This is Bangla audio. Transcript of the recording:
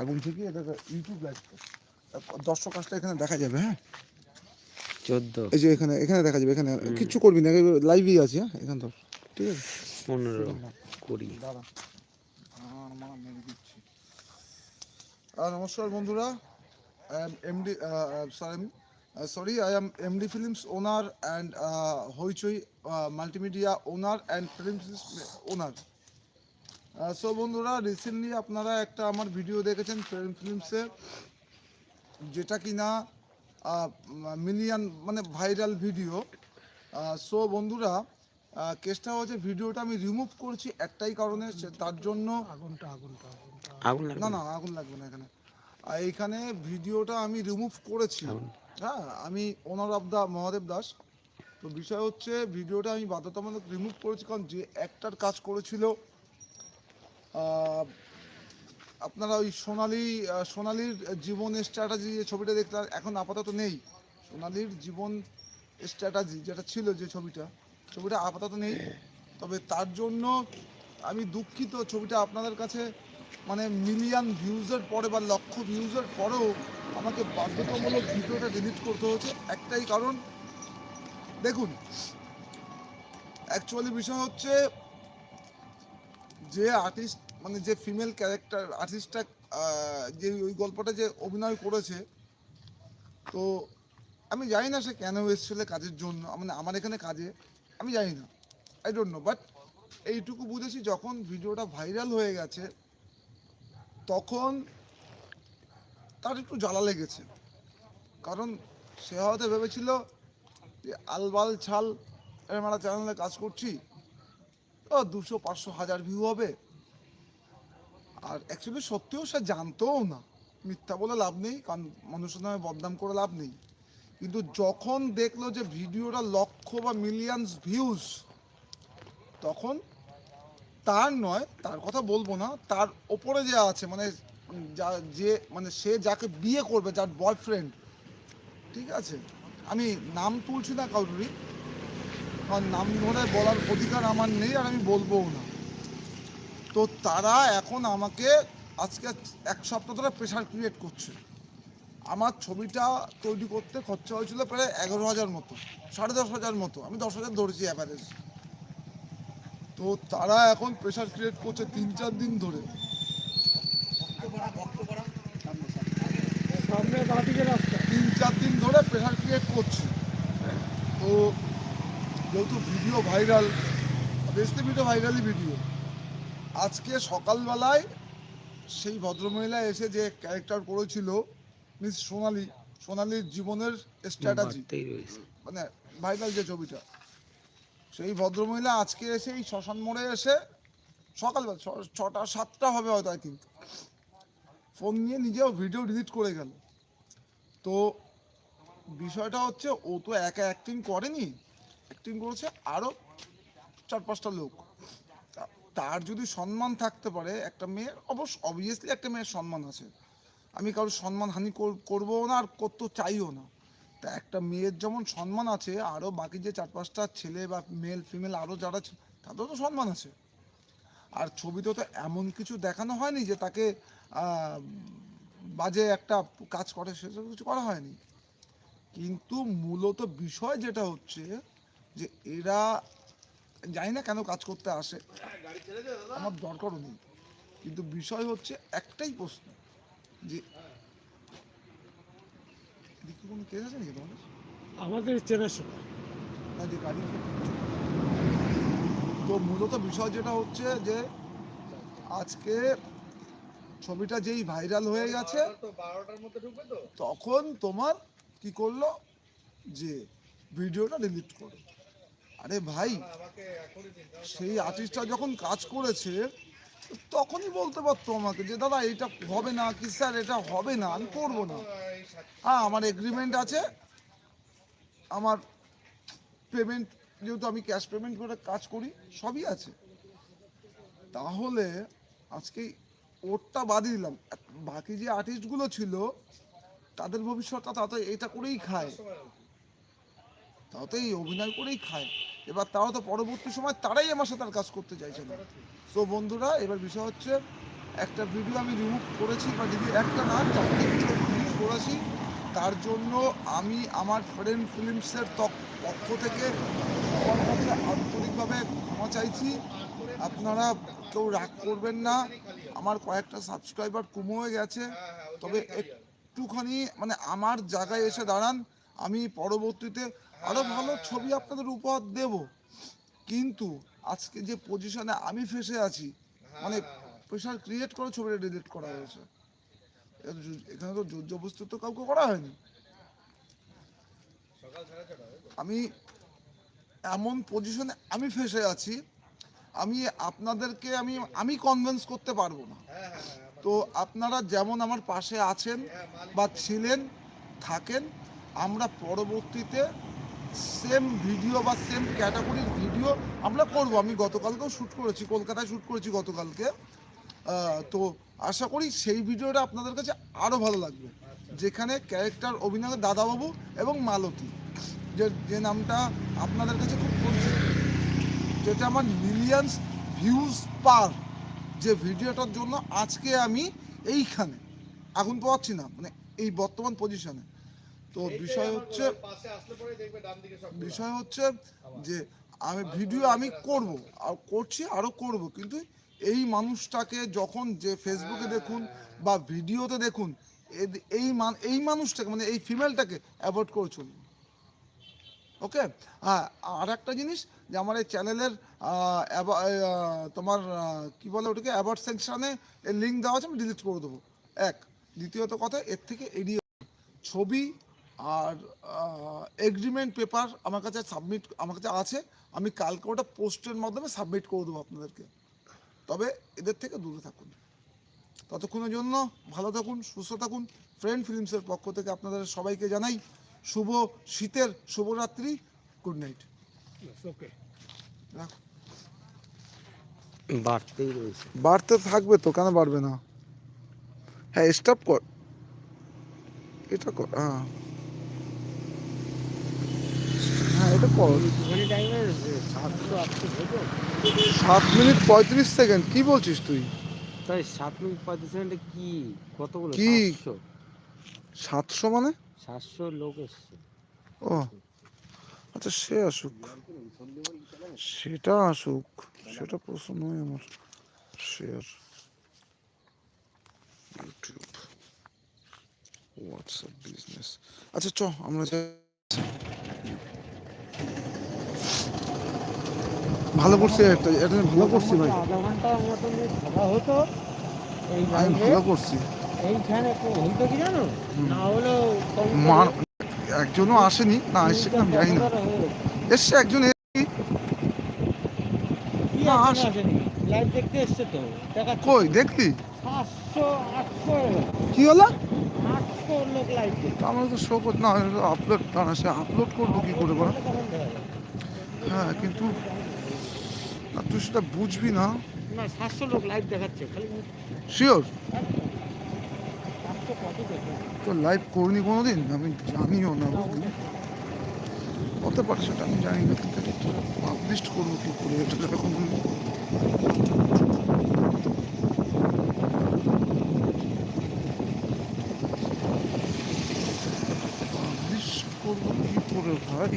আগুন থেকে এটা ইউটিউব লাইভ দর্শক আসলে এখানে দেখা যাবে হ্যাঁ? চোদ্দ। এই যে এখানে এখানে দেখা যাবে এখানে কিচ্ছু করবি না লাইভই আছে হ্যাঁ? এখান তো ঠিক আছে? পনেরো কুড়ি। নমস্কার বন্ধুরা। I am MD sorry sorry I am MD films owner and Hoichoi multimedia owner and films owner so বন্ধুরা রিসেন্টলি আপনারা একটা আমার ভিডিও দেখেছেন ফিল্ম ফিল্মসে যেটা কিনা মিলিয়ন মানে ভাইরাল ভিডিও সো বন্ধুরা কেসটা হচ্ছে ভিডিওটা আমি রিমুভ করছি একটাই কারণে সে- তার জন্য আগুনটা আগুন না না আগুন লাগবে না এখানে। আর এইখানে ভিডিওটা আমি রিমুভ করেছি। হ্যাঁ আমি owner of the Mahadev Das. তো বিষয় হচ্ছে ভিডিওটা আমি বাধ্যতামূলক রিমুভ করেছি কারণ যে একটার কাজ করেছিল আপনারা ওই সোনালি সোনালির জীবন স্ট্র্যাটাজি যে ছবিটা দেখলেন, এখন আপাতত নেই। সোনালির জীবন স্ট্র্যাটাজি যেটা ছিল যে ছবিটা ছবিটা আপাতত নেই। তবে তার জন্য আমি দুঃখিত ছবিটা আপনাদের কাছে মানে মিলিয়ন ভিউজের পরে বা লক্ষ ভিউজের পরেও আমাকে বাধ্যতামূলক ভিডিওটা ডিলিট করতে হচ্ছে। একটাই কারণ, দেখুন অ্যাকচুয়ালি বিষয় হচ্ছে যে আর্টিস্ট মানে যে ফিমেল ক্যারেক্টার আর্টিস্টটা যে ওই গল্পটা যে অভিনয় করেছে, তো আমি জানি না সে কেন এসেছিল কাজের জন্য মানে আমার এখানে কাজে, আমি জানি না আই ডোন্ট নো বাট এইটুকু বুঝেছি যখন ভিডিওটা ভাইরাল হয়ে গেছে, তখন তার একটু জ্বালা লেগেছে, কারণ সে হয়তো ভেবেছিল যে আলবাল ছাল এরকম একটা চ্যানেলে কাজ করছি ও, দুশো, পাঁচশো, হাজার ভিউ হবে। আর অ্যাকচুয়ালি সত্যিও সে জানতোও না। মিথ্যা বলে লাভ নেই, কারণ মানুষের নামে বদনাম করে লাভ নেই। কিন্তু যখন দেখল যে ভিডিওটা লক্ষ বা মিলিয়নস ভিউজ তখন তার নয়, তার কথা বলব না, তার ওপরে যে আছে মানে যা, যে মানে সে যাকে বিয়ে করবে, যার বয়ফ্রেন্ড ঠিক আছে? আমি নাম তুলছি না কাউরি কারণ নাম ধরে বলার অধিকার আমার নেই আর আমি বলবোও না। তো তারা এখন আমাকে আজকে এক সপ্তাহ ধরে প্রেশার ক্রিয়েট করছে। আমার ছবিটা তৈরি করতে খরচা হয়েছিল প্রায় এগারো হাজার মতো, সাড়ে দশ হাজার মতো, আমি দশ হাজার ধরেছি অ্যাভারেজ তো তারা এখন প্রেশার ক্রিয়েট করছে তিন চার দিন ধরে। তিন চার দিন ধরে প্রেশার ক্রিয়েট করছে। তো যেহেতু ভিডিও ভাইরাল বেশি ভিডিও ভাইরালই ভিডিও। আজকে সকালবেলায় সেই ভদ্রমহিলা এসে যে ক্যারেক্টার করেছিল মিস সোনালি সোনালির জীবনের স্ট্র্যাটাজি মানে ভাইরাল যে ছবিটা সেই ভদ্রমহিলা আজকে এসে এই শ্মশান মোড়ে এসে সকালবেলা ছটা সাতটা হবে হয়তো আই থিঙ্ক ফোন নিয়ে নিজেও ভিডিও ডিলিট করে গেল। তো বিষয়টা হচ্ছে ও তো একা অ্যাক্টিং করেনি অ্যাক্টিং করেছে আরও চার পাঁচটা লোক। তার যদি সম্মান থাকতে পারে একটা মেয়ের অবশ্য অবভিয়াসলি একটা মেয়ের সম্মান আছে। আমি কারোর সম্মান হানি করব না আর করতে চাইও না। তা একটা মেয়ের যেমন সম্মান আছে আরও বাকি যে চার পাঁচটা ছেলে বা মেল ফিমেল আরও যারা তাদেরও তো সম্মান আছে। আর ছবিতে তো এমন কিছু দেখানো হয়নি যে তাকে বাজে একটা কাজ করে, সেসব কিছু করা হয়নি। কিন্তু মূলত বিষয় যেটা হচ্ছে যে এরা জানি না কেন কাজ করতে আসে। আমার দরকারও নেই। কিন্তু বিষয় হচ্ছে একটাই প্রশ্ন যে এদিকে কোনো কেস আছে নাকি তোমাদের? আমাদের চেনাশোনা না যে গাড়ি তো মূলত বিষয় যেটা হচ্ছে যে আজকে ছবিটা যেই ভাইরাল হয়ে গেছে তখন তোমার কি করল? যে ভিডিওটা ডিলিট করো আরে ভাই, সেই আর্টিস্টটা যখন কাজ করেছে, তখনই বলতে পারতো আমাকে যে, দাদা এটা হবে না কি স্যার এটা হবে না, আমি করব না। হ্যাঁ আমার এগ্রিমেন্ট আছে। আমার পেমেন্ট যেহেতু আমি ক্যাশ পেমেন্ট করে কাজ করি, সবই আছে। তাহলে আজকে ওরটা বাদ দিলাম। বাকি যে আর্টিস্টগুলো ছিল, তাদের ভবিষ্যৎটা তারা তো এটা করেই খায়। তাও তো এই অভিনয় করেই খায়। এবার তাও তো পরবর্তী সময় তারাই আমার সাথে কাজ করতে চাইছে না। তো বন্ধুরা, এবার বিষয় হচ্ছে, একটা ভিডিও আমি রিমুভ করেছি, বা দিদি একটা না চারটে ভিডিও রিমুভ করেছি, তার জন্য আমি আমার ফ্রেন্ড ফিল্মসের পক্ষ থেকে আন্তরিকভাবে ক্ষমা চাইছি। আপনারা কেউ রাগ করবেন না। আমার কয়েকটা সাবস্ক্রাইবার কমে গেছে। তবে একটুখানি মানে আমার জায়গায় এসে দাঁড়ান। আমি পরবর্তীতে আরও ভালো ছবি আপনাদের উপহার দেব। কিন্তু আজকে যে পজিশনে আমি ফেসে আছি মানে প্রেশার ক্রিয়েট করে ছবিটা ডিলিট করা হয়েছে। এখানে তো জবস্তি তো কাউকে করা হয়নি। আমি এমন পজিশনে আমি ফেসে আছি, আমি আপনাদেরকে আমি আমি কনভিন্স করতে পারব না। তো আপনারা যেমন আমার পাশে আছেন বা ছিলেন, থাকেন আমরা পরবর্তীতে সেম ভিডিও বা সেম ক্যাটাগরির ভিডিও আমরা করব। আমি গতকালকেও শ্যুট করেছি, কলকাতায় শ্যুট করেছি গতকালকে। তো আশা করি সেই ভিডিওটা আপনাদের কাছে আরও ভালো লাগবে। যেখানে ক্যারেক্টার অভিনয় দাদাবাবু এবং মালতী, যে যে নামটা আপনাদের কাছে খুব পরিচিত। যেটা আমার মিলিয়ন্স ভিউজ পার যে ভিডিওটার জন্য আজকে আমি এইখানে, আগুন পাওয়াচ্ছি না মানে এই বর্তমান পজিশনে তো বিষয় হচ্ছে বিষয় হচ্ছে যে আমি ভিডিও আমি করব আর করছি আরও করব কিন্তু এই মানুষটাকে যখন যে ফেসবুকে দেখুন বা ভিডিওতে দেখুন এই মান এই মানুষটাকে মানে এই ফিমেলটাকে অ্যাভয়েড করে চলুন। ওকে? হ্যাঁ আর একটা জিনিস যে আমার এই চ্যানেলের তোমার কি বলে ওটাকে অ্যাওয়ার্ড সেকশানে লিঙ্ক দেওয়া আছে আমি ডিলিট করে দেবো। এক। দ্বিতীয়ত কথা এর থেকে এড়িয়ে ছবি আর এগ্রিমেন্ট পেপার আমার কাছে সাবমিট আমার কাছে আছে। আমি কালকে ওটা পোস্টের মাধ্যমে সাবমিট করে দেবো আপনাদেরকে। তবে এদের থেকে দূরে থাকুন। ততক্ষণের জন্য ভালো থাকুন সুস্থ থাকুন। ফ্রেন্ড ফিল্মসের পক্ষ থেকে আপনাদের সবাইকে জানাই শুভ শীতের শুভরাত্রি। গুড নাইট বাড়তেই রয়েছে। বাড়তে থাকবে তো কেন বাড়বে না? হ্যাঁ স্টপ কর। এটা কর হ্যাঁ হ্যাঁ এটা সাত মিনিট পঁয়ত্রিশ সেকেন্ড কি বলছিস তুই? তাই সাত মিনিট পঁয়ত্রিশ সেকেন্ডে কি? কতগুলো কি? সাতশো। মানে? সাতশো লোক এসছে। ও। আচ্ছা সে আসুক। সেটা আসুক। সেটা প্রশ্ন নয় আমার। Share YouTube WhatsApp business. আচ্ছা চ আমরা ভালো করছি একটা এটা ভালো করছি ভাই। হতো এই আমি ভালো করছি। এইখানে না একজনও আসেনি, না তিনটা আমি জানি না। এসছে একজন দেখতে তো হলো? তো না আপলোড সে আপলোড করব কি করে? হ্যাঁ কিন্তু না তুই সেটা বুঝবি না। না সাতশো লোক লাইভ দেখাচ্ছে খালি শিওর তো লাইভ করিনি কোনোদিন আমি জানিও না বুঝলি? হতে পারে সেটা আমি জানি না কিন্তু পাবলিশ করব কি করে এটা এরকম পাবলিশ করব কি করে ভাই?